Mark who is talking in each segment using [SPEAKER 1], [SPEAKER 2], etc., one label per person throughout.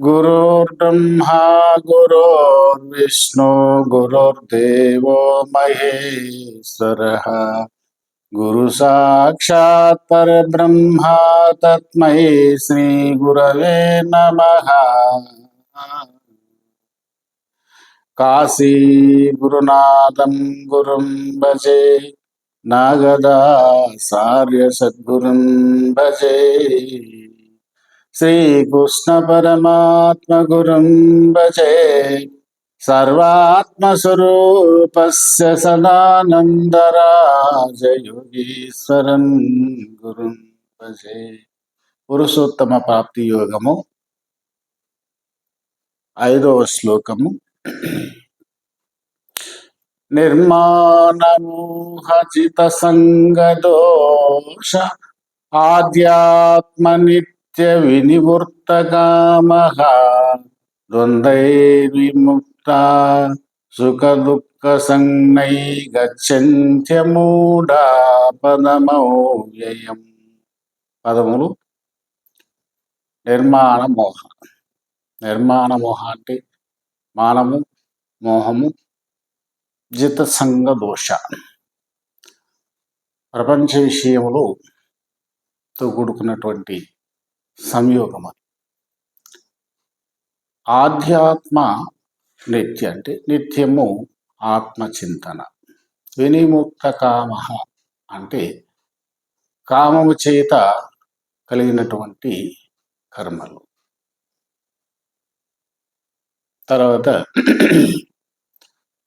[SPEAKER 1] गुरुर्ब्रह्मा, गुरुर्विष्णु, गुरुर्देवो, महेश्वरः। गुरु साक्षात् परब्रह्मा, तस्मै नमः। काशी गुरुनाथं गुरुं भजे। नागदा सार्य सद्गुरुं भजे। श्रीकृष्ण परमात्म गुरुं भजे सर्वात्मस्वरूपस्य సదానందరాజయోగీశ్వరం గురుం భజే పురుషోత్తమ ప్రాప్తి యోగము ఐదవ శ్లోకము నిర్మాణమోహచిత సంగదోష ఆధ్యాత్మ నిత్య వినివృత్తకామహ ద్వంద్వైర్విముక్త సుఖ దుఃఖ సంజ్ఞై గచ్చంత్యమూఢా పదమౌవ్యయం పదములు నిర్మాణ మోహ నిర్మాణ మోహ అంటే మానము మోహము జిత సంగ దోష ప్రపంచ విషయములు తో కూడుకున్నటువంటి సంయోగం ఆధ్యాత్మ నిత్య అంటే నిత్యము ఆత్మచింతన. వినిముక్త కామ అంటే కామము చేత కలిగినటువంటి కర్మలు. తర్వాత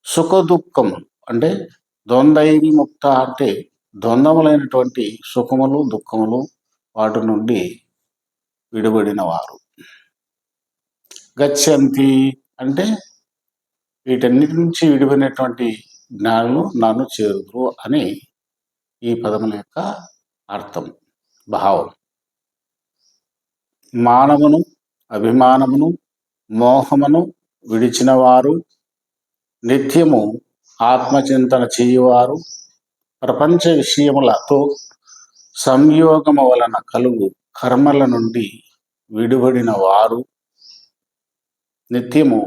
[SPEAKER 1] సుఖ దుఃఖం అంటే ద్వంద్వైరి ముక్త అంటే ద్వంద్వములైనటువంటి సుఖములు దుఃఖములు వాటి నుండి విడిపడిన వారు. గచ్చంతి అంటే వీటన్నిటి నుంచి విడిపోయినటువంటి జ్ఞానులు నన్ను చేరుదురు అని ఈ పదముల యొక్క అర్థం భావం. మానవును అభిమానమును మోహమును విడిచినవారు నిత్యము ఆత్మచింతన చేయువారు ప్రపంచ విషయములతో సంయోగము వలన కలుగు కర్మల నుండి విడుబడిన వారు నిత్యము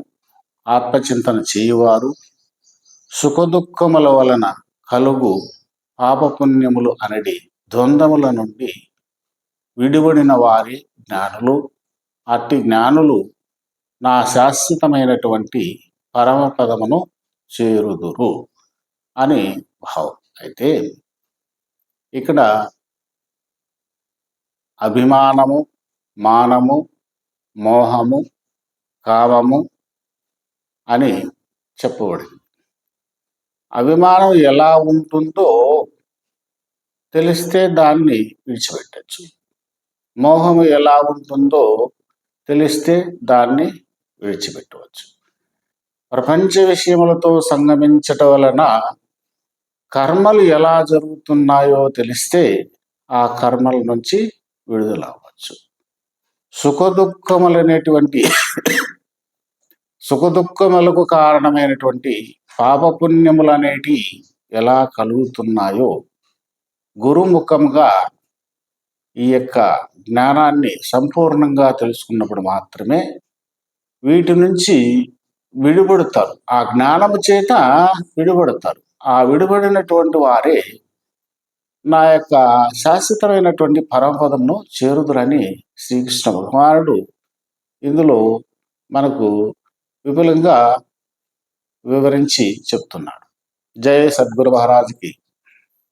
[SPEAKER 1] ఆత్మచింతన చేయువారు సుఖదుఖముల వలన కలుగు పాపపుణ్యములు అనడి ద్వంద్వముల నుండి విడిబడిన వారి జ్ఞానులు. అట్టి జ్ఞానులు నా శాశ్వతమైనటువంటి పరమపదమును చేరుదురు అని భావం. అయితే ఇక్కడ అభిమానము మానము మోహము కామము అని చెప్పబడింది. అభిమానం ఎలా ఉంటుందో తెలిస్తే దాన్ని విడిచిపెట్టచ్చు. మోహము ఎలా ఉంటుందో తెలిస్తే దాన్ని విడిచిపెట్టవచ్చు. ప్రపంచ విషయములతో సంగమించటం వలన కర్మలు ఎలా జరుగుతున్నాయో తెలిస్తే ఆ కర్మల నుంచి విడుదల అవ్వచ్చు సుఖదుఖములనేటువంటి సుఖదుఖములకు కారణమైనటువంటి పాపపుణ్యములు అనేటి ఎలా కలుగుతున్నాయో గురుముఖంగా ఈ యొక్క జ్ఞానాన్ని సంపూర్ణంగా తెలుసుకున్నప్పుడు మాత్రమే వీటి నుంచి విడిపడతారు ఆ జ్ఞానము చేత విడిపడతారు ఆ విడిపడినటువంటి వారే నా యొక్క శాశ్వతమైనటువంటి పరమపదమును చేరుదురని శ్రీకృష్ణ భగవానుడు ఇందులో మనకు విపులంగా వివరించి చెప్తున్నాడు. జయ సద్గురు మహారాజుకి.